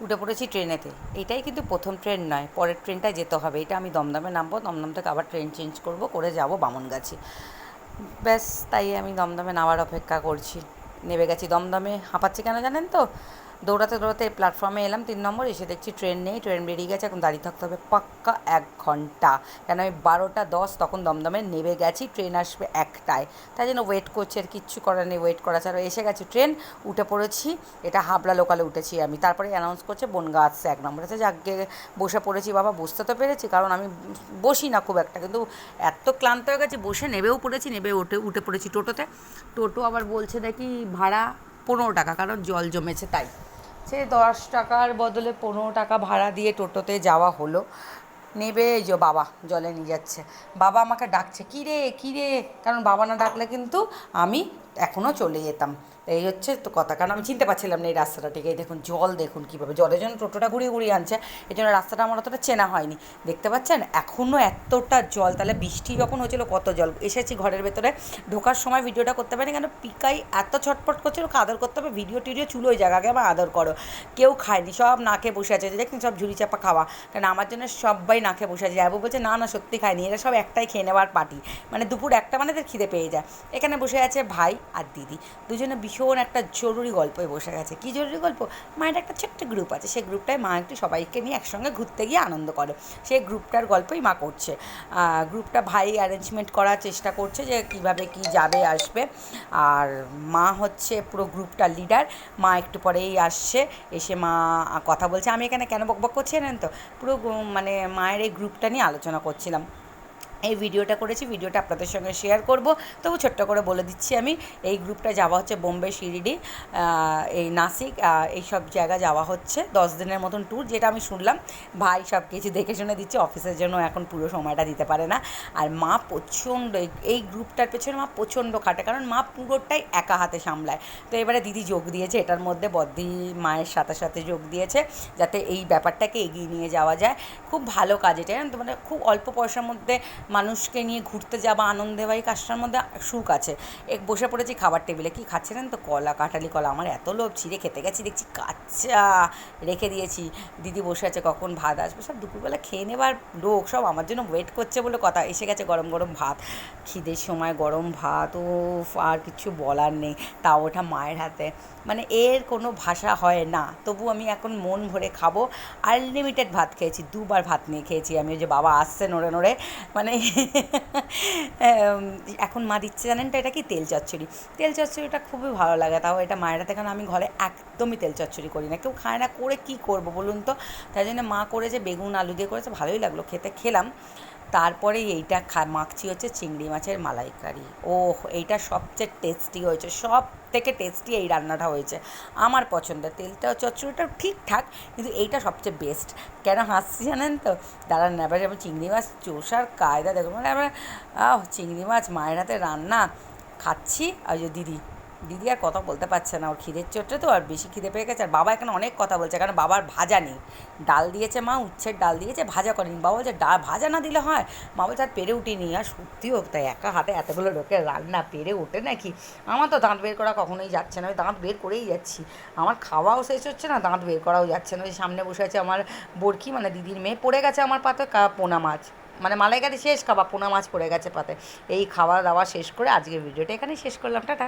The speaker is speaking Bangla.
উঠে পড়েছি ট্রেনেতে। এটাই কিন্তু প্রথম ট্রেন নয়, পরের ট্রেনটায় যেতে হবে। এটা আমি দমদমে নামবো, দমদম থেকে আবার ট্রেন চেঞ্জ করব, করে যাব বামনগাছি। ব্যাস, তাই আমি দমদমে নামার অপেক্ষা করছি। নেমে গেছি দমদমে। হাঁপাচ্ছি কেন জানেন তো? দৌড়াতে দৌড়াতে প্ল্যাটফর্মে এলাম, তিন নম্বর এসে দেখছি ট্রেন নেই ট্রেন বেরিয়ে গেছে, এখন দাঁড়িয়ে থাকতে হবে পাক্কা এক ঘণ্টা। কেন আমি বারোটা দশ, তখন দমদমে নেমে গেছি ট্রেন আসবে একটায়। তাই জন্য ওয়েট করছি, আর কিচ্ছু করার নেই ওয়েট করা ছাড়া। এসে গেছে ট্রেন উঠে পড়েছি, এটা হাবড়া লোকালে উঠেছি আমি। তারপরে অ্যানাউন্স করছে বনগা আসছে এক নম্বর। আছে যাকে বসে পড়েছি, বাবা বুঝতে তো পেরেছি, কারণ আমি বসি না খুব একটা। কিন্তু এত ক্লান্ত হয়ে গেছে, বসে নেবেও পড়েছি নেবে উঠে উঠে পড়েছি টোটোতে। টোটো আবার বলছে নাকি ভাড়া পনেরো টাকা, কারণ জল জমেছে তাই। সে দশ টাকার বদলে পনেরো টাকা ভাড়া দিয়ে টোটোতে যাওয়া হলো। নেবে এই যে বাবা, জলে নিয়ে যাচ্ছে। বাবা আমাকে ডাকছে কী রে রে কারণ বাবা না ডাকলে কিন্তু আমি এখনও চলে যেতাম। এই হচ্ছে তো কথা। কারণ আমি চিনতে পারছিলাম না এই রাস্তাটা ঠিক। এই দেখুন, জল দেখুন কীভাবে। জলের জন্য টোটোটা ঘুরিয়ে ঘুরিয়ে আনছে। এই জন্য রাস্তাটা আমার অতটা চেনা হয়নি। দেখতে পাচ্ছেন? এখনও এতটা জল, তাহলে বৃষ্টি যখন হয়েছিল, কত জল? এসেছি ঘরের ভেতরে। ঢোকার সময় ভিডিওটা করতে পারিনি, কেন পিকাই এত ছটপট করছিল, ওকে আদর করতে হবে। ভিডিও টিডিও চুলো ওই জায়গাকে আমার আদর করো। কেউ খায়নি, সব না খেয়ে বসে আছে। দেখুন, সব ঝুড়ি চাপা খাওয়া। কারণ আমার জন্য সবাই না খেয়ে বসে আছে। যাব বলছে, না না, সত্যি খায়নি। এরা সব একটাই খেয়ে নেওয়ার পার্টি। মানে দুপুর একটা মানে খিদে পেয়ে যায়। এখানে বসে আছে ভাই আর দিদি। দুজনে ভীষণ একটা জরুরি গল্পে বসে গেছে। কী জরুরি গল্প? মায়ের একটা ছোট্ট গ্রুপ আছে। সেই গ্রুপটায় মা একটু সবাইকে নিয়ে একসঙ্গে ঘুরতে গিয়ে আনন্দ করে। সেই গ্রুপটার গল্পই মা করছে। গ্রুপটা ভাই অ্যারেঞ্জমেন্ট করার চেষ্টা করছে যে কীভাবে কি যাবে, আসবে। আর মা হচ্ছে পুরো গ্রুপটার লিডার মা একটু পরেই আসছে। এসে মা কথা বলছে। আমি এখানে কেন বকবক করছি জানেন তো? পুরো মানে মায়ের এই গ্রুপটা নিয়ে আলোচনা করছিলাম। এই ভিডিওটা করেছি, ভিডিওটা আপনাদের সঙ্গে শেয়ার করব। তবু ছোট্ট করে বলে দিচ্ছি আমি, এই গ্রুপটা যাওয়া হচ্ছে বোম্বে, শিরিডি এই নাসিক এই সব জায়গা যাওয়া হচ্ছে, দশ দিনের মতন ট্যুর যেটা আমি শুনলাম, ভাই সব কিছু দেখে শুনে দিচ্ছে অফিসের জন্য এখন পুরো সময়টা দিতে পারে না। আর মা প্রচণ্ড, এই- গ্রুপটার পেছনে মা প্রচণ্ড খাটে, কারণ মা পুরোটাই একা হাতে সামলায়। তো এবারে দিদি যোগ দিয়েছে, এটার মধ্যে বদ্দি মায়ের সাথে সাথে যোগ দিয়েছে, যাতে এই ব্যাপারটাকে এগিয়ে নিয়ে যাওয়া যায়। খুব ভালো কাজ এটা মানে খুব অল্প পয়সার মধ্যে মানুষকে নিয়ে ঘুরতে যাওয়া আনন্দে বা এই কাজটার মধ্যে সুখ আছে। এক বসে পড়েছি খাবার টেবিলে। কি খাচ্ছিলেন তো? কলা, কাঁঠালি কলা। আমার এত লোভ। ছিঁড়ে খেতে গেছি। দেখছি কাঁচা রেখে দিয়েছি। দিদি বসে আছে, কখন ভাত আসবে? সব দুপুরবেলা খেয়ে নেবার লোক। সব আমার জন্য ওয়েট করছে বলে কথা। এসে গেছে গরম গরম ভাত। খিদের সময় গরম ভাত। ও আর কিছু বলার নেই। তাও ওটা মায়ের হাতে। মানে এর কোনো ভাষা হয় না। তবু আমি এখন মন ভরে খাব। আনলিমিটেড ভাত খেয়েছি। দুবার ভাত নিয়ে খেয়েছি। আমি ওই যে বাবা আসছে নড়ে নড়ে। মানে এখন মা দিচ্ছে জানেন তো এটা কি? তেল চচ্চড়ি। তেল চচ্চড়িটা খুবই ভালো লাগে তাও এটা মায়ের হাতে, কারণ আমি ঘরে একদমই তেল চচ্চড়ি করি না। কেউ খায় না, করে কি করব বলুন তো? তাই জন্য মা করেছে বেগুন, আলু দিয়ে করেছে, ভালোই লাগল, খেতে খেলাম। তারপরে এইটা খা, মাখছি হচ্ছে চিংড়ি মাছের মালাইকারি। ওহ, এইটা সবচেয়ে টেস্টি হয়েছে সব থেকে টেস্টি এই রান্নাটা হয়েছে। আমার পছন্দের তেলটা চচ্চড়িটাও ঠিকঠাক কিন্তু এইটা সবচেয়ে বেস্ট কেন হাসছি জানেন তো? দাঁড়ান এবার যেমন চিংড়ি মাছ, চোষার কায়দা দেখুন। মানে আমরা চিংড়ি মাছ মায়ের হাতে রান্না, খাচ্ছি। আর দিদি দিদি আর কথা বলতে পারছে না, ওর খিদের চোটে তো আর বেশি খিদে পেয়ে গেছে। আর বাবা এখানে অনেক কথা বলছে, কারণ বাবার ভাজা নেই। ডাল দিয়েছে মা, উচ্ছের ডাল দিয়েছে, ভাজা করেনি। বাবা বলছে, ডাল ভাজা না দিলে হয়? মা বলছে, আর পেরে উঠিনি। আর সত্যিও তাই একা হাতে এতগুলো লোকের রান্না, পেরে ওঠে নাকি? আমার তো দাঁত বের করা কখনোই যাচ্ছে না, আমি দাঁত বের করেই যাচ্ছি। আমার খাওয়াও শেষ হচ্ছে না, দাঁত বের করাও যাচ্ছে না। ওই সামনে বসে আছে আমার বরকি মানে দিদির মেয়ে, পড়ে গেছে আমার পাতে পোনা মাছ। মানে মালাইকারি শেষ খাওয়া পোনা মাছ পড়ে গেছে পাতে। এই খাওয়া দাওয়া শেষ করে আজকের ভিডিওটা এখানেই শেষ করলাম। টাটা।